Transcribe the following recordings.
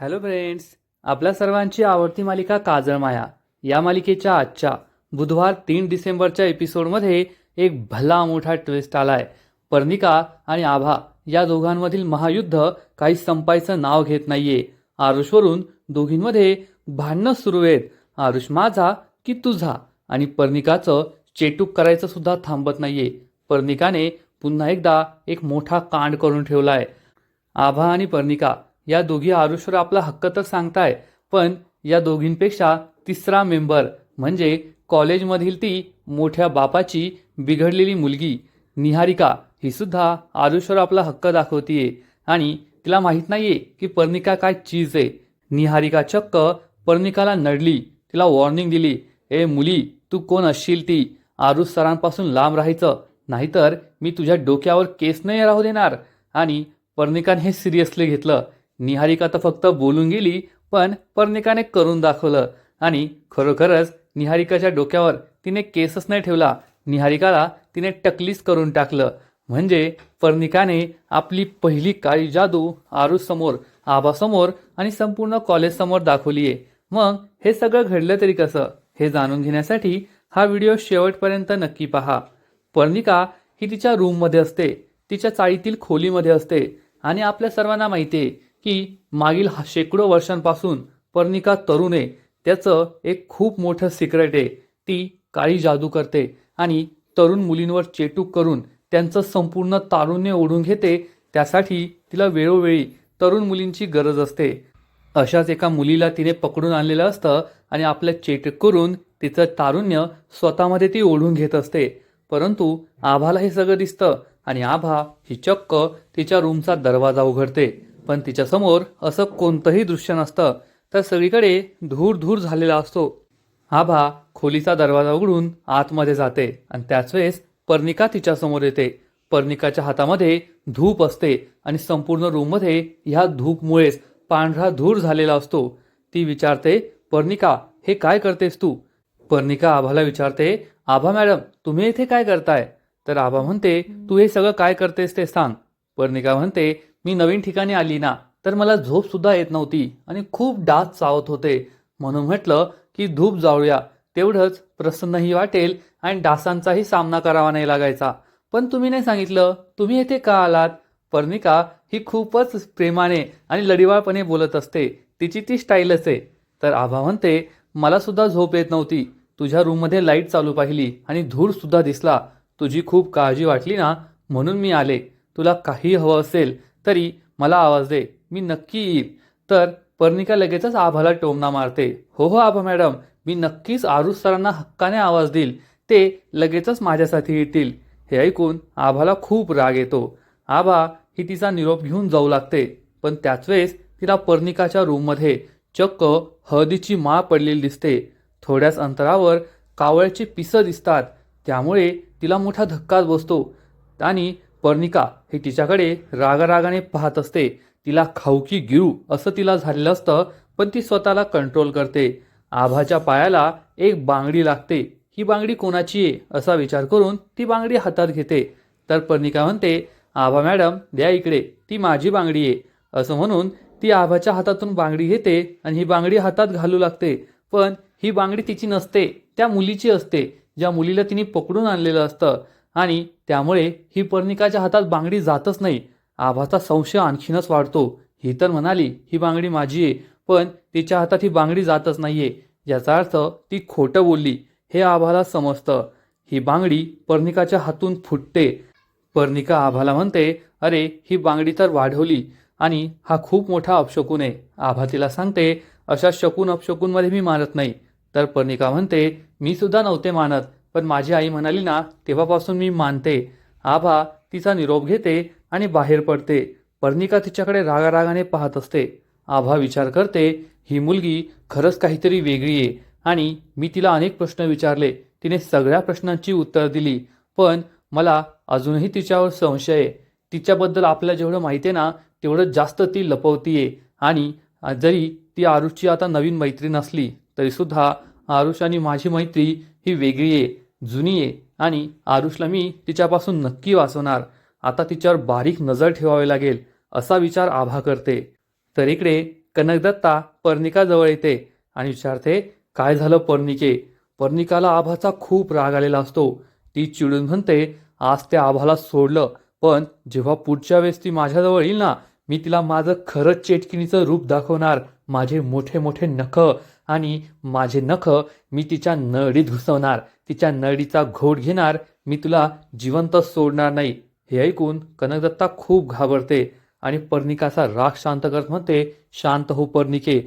Hello friends आपल्या सर्वांची आवडती मालिका काजळ माया. या मालिकेच्या आजच्या बुधवार तीन डिसेंबरच्या एपिसोडमध्ये एक भला मोठा ट्विस्ट आलाय. पर्णिका आणि आभा या दोघांमधील महायुद्ध काही संपायचं नाव घेत नाहीये. आरुषवरून दोघींमध्ये भांडणं सुरू आहेत. आरुष माझा की तुझा? आणि पर्णिकाचं चेटूक करायचं सुद्धा थांबत नाहीये. पर्णिकाने पुन्हा एकदा एक मोठा कांड करून ठेवलाय. आभा आणि पर्णिका या दोघी आरुषवर आपला हक्क तर सांगताय पण या दोघींपेक्षा तिसरा मेंबर म्हणजे कॉलेजमधील ती मोठ्या बापाची बिघडलेली मुलगी निहारिका ही सुद्धा आरुषवर आपला हक्क दाखवतीये. आणि तिला माहीत नाहीये की पर्णिका काय चीज आहे. निहारिका चक्क पर्णिकाला नडली तिला वॉर्निंग दिली ए मुली तू कोण असशील ती? आरुष सरांपासून लांब राहायचं नाहीतर मी तुझ्या डोक्यावर केस नाही राहू देणार. आणि पर्णिकाने हे सिरियसली घेतलं. निहारिका तर फक्त बोलून गेली पण पर्णिकाने करून दाखवलं. आणि खरोखरच निहारिकाच्या डोक्यावर तिने केसच नाही ठेवला. निहारिकाला तिने टकलीच करून टाकलं. म्हणजे पर्णिकाने आपली पहिली काळी जादू आरुषसमोर आभासमोर आणि संपूर्ण कॉलेजसमोर दाखवली आहे मग हे सगळं घडलं तरी कसं? हे जाणून घेण्यासाठी हा व्हिडिओ शेवटपर्यंत नक्की पहा. पर्णिका ही तिच्या रूममध्ये असते. तिच्या चाळीतील खोलीमध्ये असते. आणि आपल्या सर्वांना माहिती आहे की मागील हा शेकडो वर्षांपासून पर्णिका तरुण आहे त्याचं एक खूप मोठं सिक्रेट आहे. ती काळी जादू करते आणि तरुण मुलींवर चेटूक करून त्यांचं संपूर्ण तारुण्य ओढून घेते. त्यासाठी तिला वेळोवेळी तरुण मुलींची गरज असते. अशाच एका मुलीला तिने पकडून आणलेलं असतं आणि आपल्या चेटक करून तिचं तारुण्य स्वतःमध्ये ती ओढून घेत असते. परंतु आभाला हे सगळं दिसतं आणि आभा ही चक्क तिच्या रूमचा दरवाजा उघडते. पण तिच्यासमोर असं कोणतंही दृश्य नसतं तर सगळीकडे धूर धूर झालेला असतो. आभा खोलीचा दरवाजा उघडून आतमध्ये जाते आणि त्याच वेळेस पर्णिका तिच्यासमोर येते. पर्णिकाच्या हातामध्ये धूप असते आणि संपूर्ण रूममध्ये ह्या धूपमुळेच पांढरा धूर झालेला असतो. ती विचारते पर्णिका हे काय करतेस तू? पर्णिका आभाला विचारते आभा मॅडम तुम्ही इथे काय करताय? तर आभा म्हणते तू हे सगळं काय करतेस ते सांग. पर्णिका म्हणते मी नवीन ठिकाणी आली ना तर मला झोप सुद्धा येत नव्हती आणि खूप डास चावत होते. म्हणून म्हटलं की धूप जाळूया तेवढंच प्रसन्नही वाटेल आणि डासांचाही सामना करावा नाही लागायचा. पण तुम्ही नाही सांगितलं? तुम्ही येथे का आलात? पर्णिका ही खूपच प्रेमाने आणि लढिवाळपणे बोलत असते. तिची ती स्टाईलच आहे. तर आभा म्हणते मला सुद्धा झोप येत नव्हती. तुझ्या रूममध्ये लाइट चालू पाहिली आणि धूर सुद्धा दिसला. तुझी खूप काळजी वाटली ना म्हणून मी आले. तुला काही हवं असेल तरी मला आवाज दे. मी नक्की येईल तर पर्णिका लगेचच आभाला टोमना मारते. हो हो आभा मॅडम मी नक्कीच आरुष सरांना हक्काने आवाज देईल. ते लगेचच माझ्यासाठी येतील. हे ऐकून आभाला खूप राग येतो. आभा ही तिचा निरोप घेऊन जाऊ लागते. पण त्याच वेळेस तिला पर्णिकाच्या रूममध्ये चक्क हळदीची माळ पडलेली दिसते. थोड्याच अंतरावर कावळ्याची पिसं दिसतात. त्यामुळे तिला मोठा धक्काच बसतो. आणि पर्णिका हे तिच्याकडे रागारागाने पाहत असते. तिला खाऊकी गिळू असं तिला झालेलं असतं पण ती स्वतःला कंट्रोल करते. आभाच्या पायाला एक बांगडी लागते. ही बांगडी कोणाची आहे? असा विचार करून ती बांगडी हातात घेते. तर पर्णिका म्हणते आभा मॅडम द्या इकडे. ती माझी बांगडी आहे. असं म्हणून ती आभाच्या हातातून बांगडी घेते आणि ही बांगडी हातात घालू लागते. पण ही बांगडी तिची नसते त्या मुलीची असते ज्या मुलीला तिने पकडून आणलेलं असतं. आणि त्यामुळे ही पर्णिकाच्या हातात बांगडी जातच नाही. आभाचा संशय आणखीनच वाढतो. ही तर म्हणाली ही बांगडी माझी आहे पण तिच्या हातात ही बांगडी जातच नाहीये. याचा अर्थ ती खोटं बोलली. हे आभाला समजतं. ही बांगडी पर्णिकाच्या हातून फुटते. पर्णिका आभाला म्हणते अरे ही बांगडी तर वाढवली आणि हा खूप मोठा अपशकून आहे. आभा तिला सांगते अशा शकून अपशकूनमध्ये मी मानत नाही. तर पर्णिका म्हणते मी सुद्धा नव्हते मानत. पण माझी आई म्हणाली ना तेव्हापासून मी मानते. आभा तिचा निरोप घेते आणि बाहेर पडते. पर्णिका तिच्याकडे रागारागाने पाहत असते. आभा विचार करते ही मुलगी खरंच काहीतरी वेगळी आहे. आणि मी तिला अनेक प्रश्न विचारले. तिने सगळ्या प्रश्नांची उत्तर दिली. पण मला अजूनही तिच्यावर संशय आहे. तिच्याबद्दल आपल्याला जेवढं माहिती आहे ना तेवढं जास्त ती लपवतीये. आणि जरी ती आरुषची आता नवीन मैत्रीण असली तरीसुद्धा आरुष आणि माझी मैत्री ही वेगळी आहे जुनी आहे. आणि आरुषला मी तिच्यापासून नक्की वाचवणार. आता तिच्यावर बारीक नजर ठेवावी लागेल असा विचार आभा करते. तर इकडे कनकदत्ता पर्णिकाजवळ येते आणि विचारते काय झालं पर्णिके? पर्णिकाला आभाचा खूप राग आलेला असतो. ती चिडून म्हणते आज त्या आभाला सोडलं पण जेव्हा पुढच्या वेळेस ती माझ्याजवळ येईल ना मी तिला माझं खरंच चेटकिणीचं रूप दाखवणार. माझे मोठे मोठे नख आणि माझे नख मी तिच्या नळीत घुसवणार तिच्या नळीचा घोट घेणार मी तुला जिवंत सोडणार नाही. हे ऐकून कनकदत्ता खूप घाबरते आणि पर्णिकाचा राग शांत करत म्हणते शांत हो पर्णिके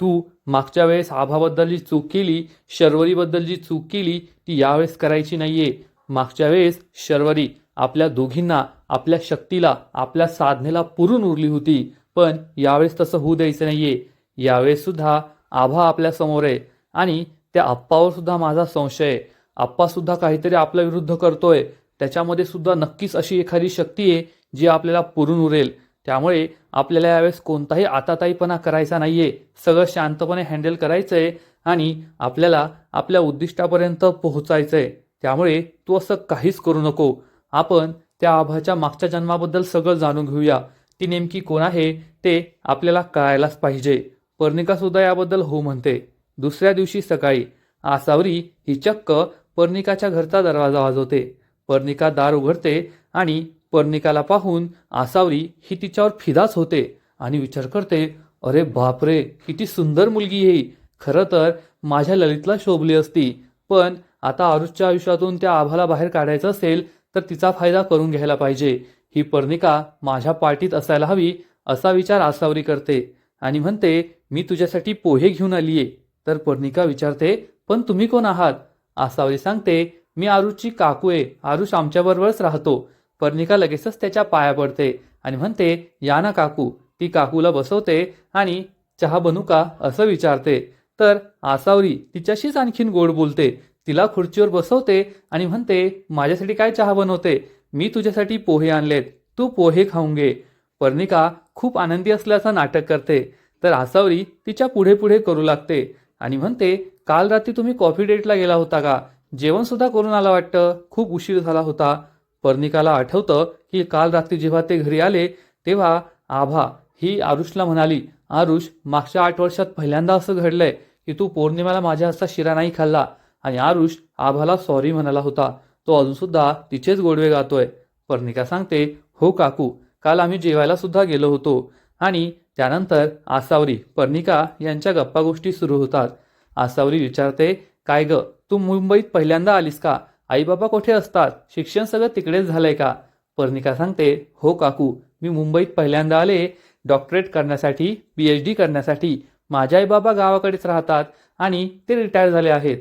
तू मागच्या वेळेस आभाबद्दल जी चूक केली शर्वरीबद्दल जी चूक केली ती यावेळेस करायची नाहीये. मागच्या वेळेस शर्वरी आपल्या दोघींना आपल्या शक्तीला आपल्या साधनेला पुरून उरली होती पण यावेळेस तसं होऊ द्यायचं नाहीये. यावेळेस सुद्धा आभा आपल्यासमोर आहे. आणि त्या आप्पावर सुद्धा माझा संशय आहे. आप्पा सुद्धा काहीतरी आपल्या विरुद्ध करतोय. त्याच्यामध्ये सुद्धा नक्कीच अशी एखादी शक्ती आहे जी आपल्याला पुरून उरेल. त्यामुळे आपल्याला यावेळेस कोणताही आताताईपणा करायचा नाहीये. सगळं शांतपणे हँडल करायचं आहे आणि आपल्याला आपल्या उद्दिष्टापर्यंत पोहोचायचं आहे त्यामुळे तू असं काहीच करू नको. आपण त्या आभाच्या मागच्या जन्माबद्दल सगळं जाणून घेऊया. ती नेमकी कोण आहे ते आपल्याला कळायलाच पाहिजे. पर्णिकासुद्धा याबद्दल हो म्हणते. दुसऱ्या दिवशी सकाळी आसावरी ही चक्क पर्णिकाच्या घरचा दरवाजा वाजवते. पर्णिका दार उघडते आणि पर्णिकाला पाहून आसावरी ही तिच्यावर फिदाच होते आणि विचार करते अरे बापरे किती सुंदर मुलगी ही. खरं तर माझ्या ललितला शोभली असती. पण आता आरुषच्या आयुष्यातून त्या आभाला बाहेर काढायचं असेल तर तिचा फायदा करून घ्यायला पाहिजे. ही पर्णिका माझ्या पार्टीत असायला हवी असा विचार आसावरी करते. आणि म्हणते मी तुझ्यासाठी पोहे घेऊन आलीये. तर पर्णिका विचारते पण तुम्ही कोण आहात? आसावरी सांगते मी आरुषची काकू आहे. आरुष आमच्याबरोबरच राहतो. पर्णिका लगेचच त्याच्या पाया पडते आणि म्हणते या ना काकू. ती काकूला बसवते आणि चहा बनू का? असं विचारते. तर आसावरी तिच्याशीच आणखीन गोड बोलते. तिला खुर्चीवर बसवते आणि म्हणते माझ्यासाठी काय चहा बनवते? मी तुझ्यासाठी पोहे आणलेत. तू पोहे खाऊन घे. पर्णिका खूप आनंदी असल्याचं नाटक करते. तर आसावरी तिच्या पुढे पुढे करू लागते आणि म्हणते काल रात्री तुम्ही कॉफी डेटला गेला होता का? जेवण सुद्धा करून आला वाटतं. खूप उशीर झाला होता. पर्णिकाला आठवतं की काल रात्री जेव्हा ते घरी आले तेव्हा आभा ही आरुषला म्हणाली आरुष मागच्या आठ वर्षात पहिल्यांदा असं घडलंय की तू पौर्णिमेला माझ्या हातचा शिरा नाही खाल्ला. आणि आरुष आभाला सॉरी म्हणाला होता. तो अजून सुद्धा तिचेच गोडवे गातोय. पर्णिका सांगते हो काकू काल आम्ही जेवायला सुद्धा गेलो होतो. आणि त्यानंतर आसावरी पर्णिका यांच्या गप्पा गोष्टी सुरू होतात. आसावरी विचारते काय ग तू मुंबईत पहिल्यांदा आलीस का? आई बाबा कुठे असतात? शिक्षण सगळं तिकडेच झालंय का? पर्णिका सांगते हो काकू मी मुंबईत पहिल्यांदा आले डॉक्टरेट करण्यासाठी पी एच डी करण्यासाठी. माझे आई बाबा गावाकडेच राहतात आणि ते रिटायर झाले आहेत.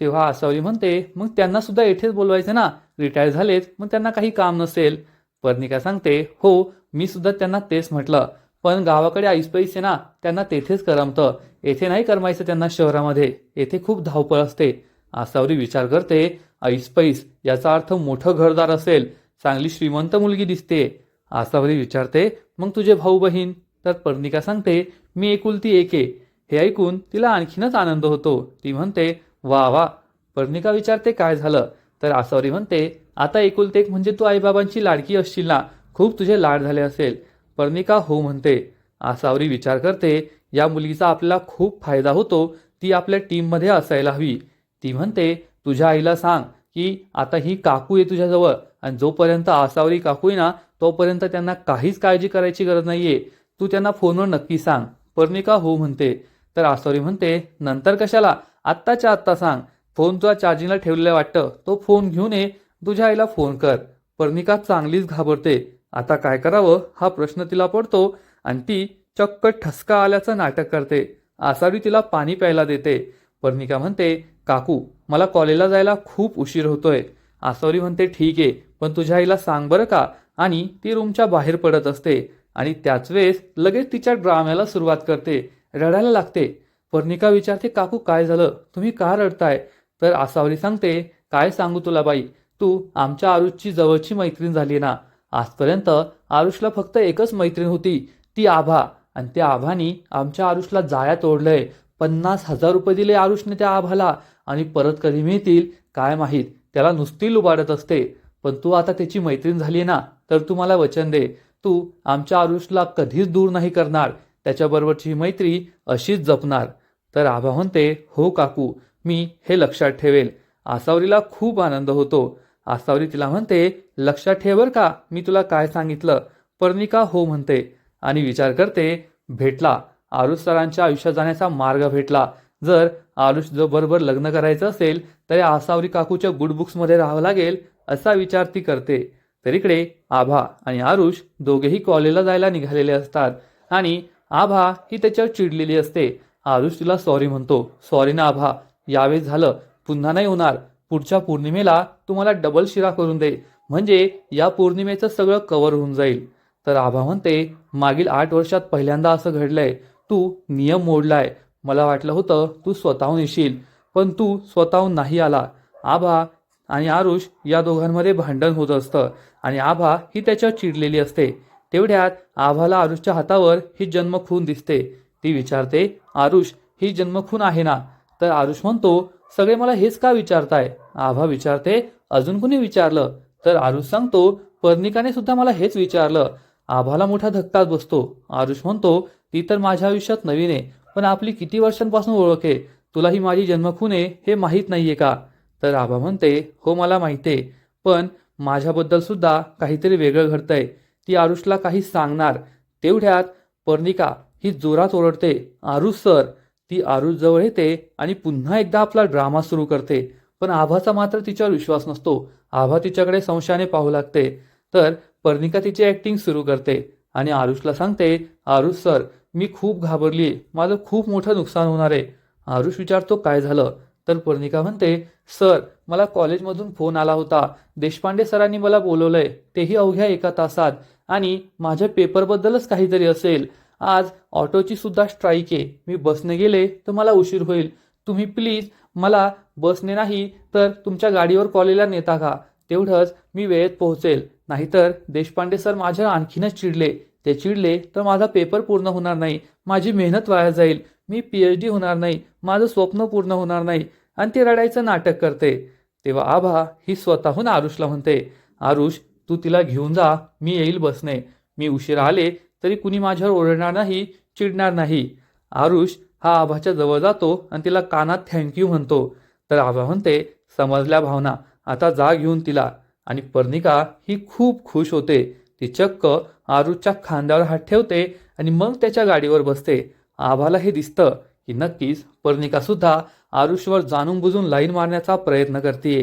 तेव्हा आसावरी म्हणते मग त्यांना सुद्धा येथेच बोलवायचं ना? रिटायर झालेत मग त्यांना काही काम नसेल. पर्णिका सांगते हो मी सुद्धा त्यांना तेच म्हटलं. पण गावाकडे ऐसपैस आहे ना त्यांना तेथेच करमतं. येथे नाही करमायचं त्यांना शहरामध्ये. येथे खूप धावपळ असते. आसावरी विचार करते ऐसपैस याचा अर्थ मोठं घरदार असेल. चांगली श्रीमंत मुलगी दिसते. आसावरी विचारते मग तुझे भाऊ बहीण? तर पर्णिका सांगते मी एकुलती एक आहे. हे ऐकून तिला आणखीनच आनंद होतो. ती म्हणते वा वा. पर्णिका विचारते काय झालं? तर आसावरी म्हणते आता एकुलते एक म्हणजे तू आईबाबांची लाडकी असशील ना खूप तुझे लाड झाले असेल. पर्णिका हो म्हणते आसावरी विचार करते या मुलीचा आपल्याला खूप फायदा होतो ती आपल्या टीममध्ये असायला हवी ती म्हणते तुझ्या आईला सांग की आता ही काकू आहे तुझ्याजवळ आणि जोपर्यंत आसावरी काकू आहे ना तोपर्यंत त्यांना काहीच काळजी करायची गरज नाहीये. तू त्यांना फोनवर नक्की सांग. पर्णिका हो म्हणते. तर आसावरी म्हणते नंतर कशाला? आत्ताच्या आत्ता सांग. फोन तुला चार्जिंगला ठेवलेला वाटतं. तो फोन घेऊन ये तुझ्या आईला फोन कर पर्णिका चांगलीच घाबरते? आता काय करावं? हा प्रश्न तिला पडतो आणि ती चक्क ठसका आल्याचं नाटक करते. आसावरी तिला पाणी प्यायला देते. पर्णिका म्हणते काकू मला कॉलेजला जायला खूप उशीर होतोय. आसावरी म्हणते ठीक आहे पण तुझ्या आईला सांग बरं का? आणि ती रूमच्या बाहेर पडत असते आणि त्याच वेळेस लगेच तिच्या ड्राम्याला सुरुवात करते. रडायला लागते. पर्णिका विचारते काकू काय झालं? तुम्ही का रडताय? तर आसावरी सांगते काय सांगू तुला बाई? तू आमच्या आरुषची जवळची मैत्रीण झाली ना? आजपर्यंत आरुषला फक्त एकच मैत्रीण होती ती आभा. आणि त्या आभानी आमच्या आरुषला जाळ्या तोडलंय. पन्नास हजार रुपये दिले आरुषने त्या आभाला. आणि परत कधी मिळतील काय माहीत? त्याला नुसती लुबाडत असते. पण तू आता त्याची मैत्रीण झाली ना तर तू मला वचन दे. तू आमच्या आरुषला कधीच दूर नाही करणार. त्याच्याबरोबरची मैत्री अशीच जपणार. तर आभा म्हणते हो काकू मी हे लक्षात ठेवेल. आसावरीला खूप आनंद होतो. आसावरी तिला म्हणते लक्षात ठेवर का मी तुला काय सांगितलं. पर्णिका हो म्हणते. आणि विचार करते भेटला. आरुष सरांच्या आयुष्यात जाण्याचा मार्ग भेटला. जर आरुष जो बरोबर लग्न करायचं असेल तर या आसावरी काकूच्या गुड बुक्समध्ये राहावं लागेल असा विचार ती करते. तर इकडे आभा आणि आरुष दोघेही कॉलेजला जायला निघालेले असतात. आणि आभा ही त्याच्यावर चिडलेली असते. आरुष तिला सॉरी म्हणतो. सॉरी ना आभा. यावेळेस झालं. पुन्हा नाही होणार. पुढच्या पौर्णिमेला तुम्हाला डबल शिरा करून दे म्हणजे या पौर्णिमेचं सगळं कव्हर होऊन जाईल. तर आभा म्हणते मागील आठ वर्षात पहिल्यांदा असं घडलंय. तू नियम मोडलाय. मला वाटलं होतं तू स्वतःहून येशील पण तू स्वतःहून नाही आला. आभा आणि आरुष या दोघांमध्ये भांडण होत असतं आणि आभा ही त्याच्यावर चिडलेली असते. तेवढ्यात आभाला आरुषच्या हातावर ही जन्मखून दिसते. ती विचारते आरुष ही जन्मखून आहे ना? तर आरुष म्हणतो सगळे मला हेच का विचारताय? आभा विचारते अजून कुणी विचारलं? तर आरुष सांगतो पर्णिकाने सुद्धा मला हेच विचारलं. आभाला मोठा धक्काच बसतो. आरुष म्हणतो ती तर माझ्या आयुष्यात नवीन आहे पण आपली किती वर्षांपासून ओळख आहे? तुला ही माझी जन्मखून आहे हे माहीत नाहीये का? तर आभा म्हणते हो मला माहिती आहे पण माझ्याबद्दल सुद्धा काहीतरी वेगळं घडतंय. ती आरुषला काही सांगणार. तेवढ्यात पर्णिका ही जोरात ओरडते आरुष सर ती आरुषजवळ येते आणि पुन्हा एकदा आपला ड्रामा सुरू करते. पण आभाचा मात्र तिच्यावर विश्वास नसतो. आभा तिच्याकडे संशयाने पाहू लागते. तर पर्णिका तिची ऍक्टिंग सुरू करते आणि आरुषला सांगते आरुष सर मी खूप घाबरली माझं खूप मोठं नुकसान होणार आहे. आरुष विचारतो काय झालं? तर पर्णिका म्हणते सर मला कॉलेजमधून फोन आला होता. देशपांडे सरांनी मला बोलवलंय. तेही अवघ्या एका तासात. आणि माझ्या पेपरबद्दलच काहीतरी असेल. आज ऑटोची सुद्धा स्ट्राईक आहे. मी बसने गेले तर मला उशीर होईल. तुम्ही प्लीज मला बसने नाही तर तुमच्या गाडीवर कॉलेजला नेता का? तेवढंच मी वेळेत पोहोचेल. नाहीतर देशपांडे सर माझ्या आणखीनच चिडले. ते चिडले तर माझा पेपर पूर्ण होणार नाही. माझी मेहनत वाया जाईल. मी पी एच डी होणार नाही. माझं स्वप्न पूर्ण होणार नाही. आणि ते रडायचं नाटक करते. तेव्हा आभा ही स्वतःहून आरुषला म्हणते आरुष तू तिला घेऊन जा. मी येईल बसने. मी उशीर आले तरी कुणी माझ्यावर ओरडणार नाही चिडणार नाही. आरुष हा आभाच्या जवळ जातो आणि तिला कानात थँक्यू म्हणतो. तर आभा म्हणते समजल्या भावना आता जा घेऊन तिला. आणि पर्णिका ही खूप खुश होते. ती चक्क आरुषच्या खांद्यावर हात ठेवते आणि मग त्याच्या गाडीवर बसते. आभाला हे दिसतं की नक्कीच पर्णिका सुद्धा आरुषवर जाणून बुजून लाईन मारण्याचा प्रयत्न करते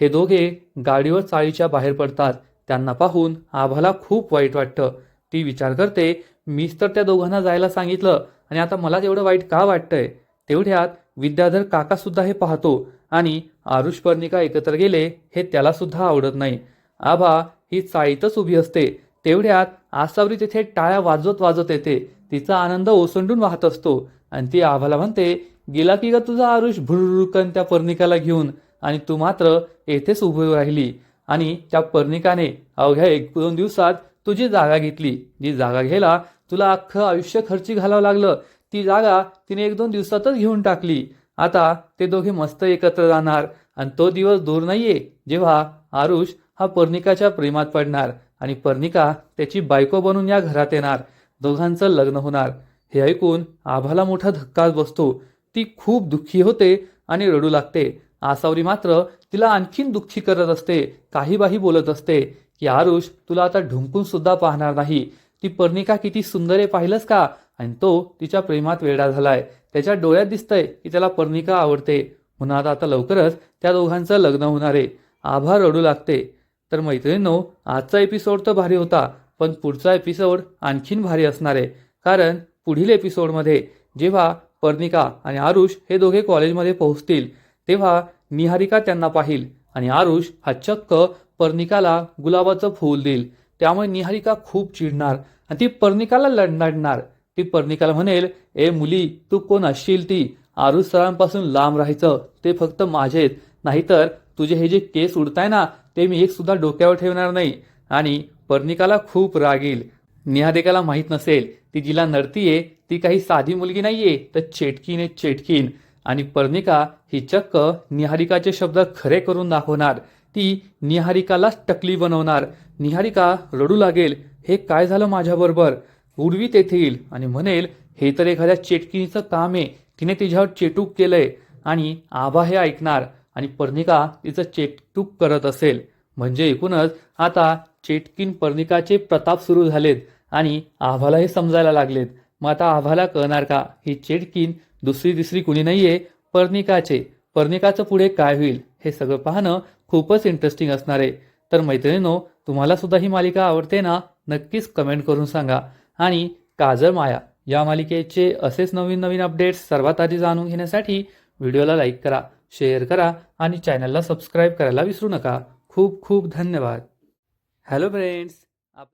हे दोघे गाडीवर चाळीच्या बाहेर पडतात. त्यांना पाहून आभाला खूप वाईट वाटतं. ती विचार करते मीच तर त्या दोघांना जायला सांगितलं आणि आता मला तेवढं वाईट का वाटतंय? तेवढ्यात विद्याधर काका सुद्धा हे पाहतो आणि आरुष पर्णिका एकत्र गेले हे त्याला सुद्धा आवडत नाही. आभा ही चाळीतच उभी असते. तेवढ्यात आसावरी तिथे टाळ्या वाजवत वाजवत येते. तिचा आनंद ओसंडून वाहत असतो आणि ती आभाला म्हणते गेला की ग तुझा आरुष भुरकन त्या पर्णिकाला घेऊन आणि तू मात्र येथेच उभी राहिली. आणि त्या पर्णिकाने अवघ्या एक दोन दिवसात तुझी जागा घेतली जी जागा घ्यायला तुला अख्खं आयुष्य खर्ची घालावं लागलं ती जागा तिने एक दोन दिवसातच घेऊन टाकली. आता ते दोघे मस्त एकत्र जाणार आणि तो दिवस दूर नाहीये जेव्हा आरुष हा पर्णिकाच्या प्रेमात पडणार आणि पर्णिका त्याची बायको बनून या घरात येणार दोघांचं लग्न होणार. हे ऐकून आभाला मोठा धक्काच बसतो. ती खूप दुःखी होते आणि रडू लागते. आसावरी मात्र तिला आणखीन दुःखी करत असते काही बाही बोलत असते. की आरुष तुला आता ढुंकून सुद्धा पाहणार नाही. ती पर्णिका किती सुंदर आहे पाहिलंस का? आणि तो तिच्या प्रेमात वेडा झालाय. त्याच्या डोळ्यात दिसतंय की त्याला पर्णिका आवडते. म्हणून आता आता लवकरच त्या दोघांचं लग्न होणार आहे. आभार रडू लागते. तर मैत्रिणींनो आजचा एपिसोड तर भारी होता पण पुढचा एपिसोड आणखीन भारी असणार आहे. कारण पुढील एपिसोडमध्ये जेव्हा पर्णिका आणि आरुष हे दोघे कॉलेजमध्ये पोहोचतील तेव्हा निहारिका त्यांना पाहिल आणि आरुष हा चक्क पर्णिकाला गुलाबाचं फूल देईल. त्यामुळे निहारिका खूप चिडणार आणि ती पर्णिकाला लढणार. ती पर्णिकाला म्हणेल ए मुली तू कोण असशील ती? आरुष सरांपासून लांब राहायचं. ते फक्त माझेत. नाहीतर तुझे हे जे केस उडताय ना ते मी एक सुद्धा डोक्यावर ठेवणार नाही. आणि पर्णिकाला खूप राग येईल. निहारिकाला माहीत नसेल ती जिला नडतीये. ती काही साधी मुलगी नाहीये. तर चेटकीन आहे चेटकीन. आणि पर्णिका ही चक्क निहारिकाचे शब्द खरे करून दाखवणार. ती निहारिकालाच टकली बनवणार. निहारिका रडू लागेल. हे काय झालं माझ्याबरोबर? उर्वी तेथे येईल आणि म्हणेल हे तर एखाद्या चेटकिनीचं काम आहे. तिने तिच्यावर चेटूक केलंय आणि आभा हे ऐकणार आणि पर्णिका तिचं चेटूक करत असेल. म्हणजे एकूणच आता चेटकीन पर्णिकाचे प्रताप सुरू झालेत आणि आभाला हे समजायला लागलेत. मग आता आभाला कळणार का? ही चेटकीन दुसरी तिसरी कुणी नाहीये? पर्णिकाचे. पर्णिकाचं पुढे काय होईल? हे सगळं पाहणं खूपच इंटरेस्टिंग असणार आहे. तर मैत्रिणीनो तुम्हाला सुद्धा ही मालिका आवडते ना नक्कीच कमेंट करून सांगा. आणि काजळ माया या मालिकेचे असेच नवीन नवीन अपडेट्स सर्वात आधी जाणून घेण्यासाठी व्हिडिओला लाईक करा शेअर करा आणि चॅनलला सबस्क्राईब करायला विसरू नका. खूप खूप धन्यवाद. Hello friends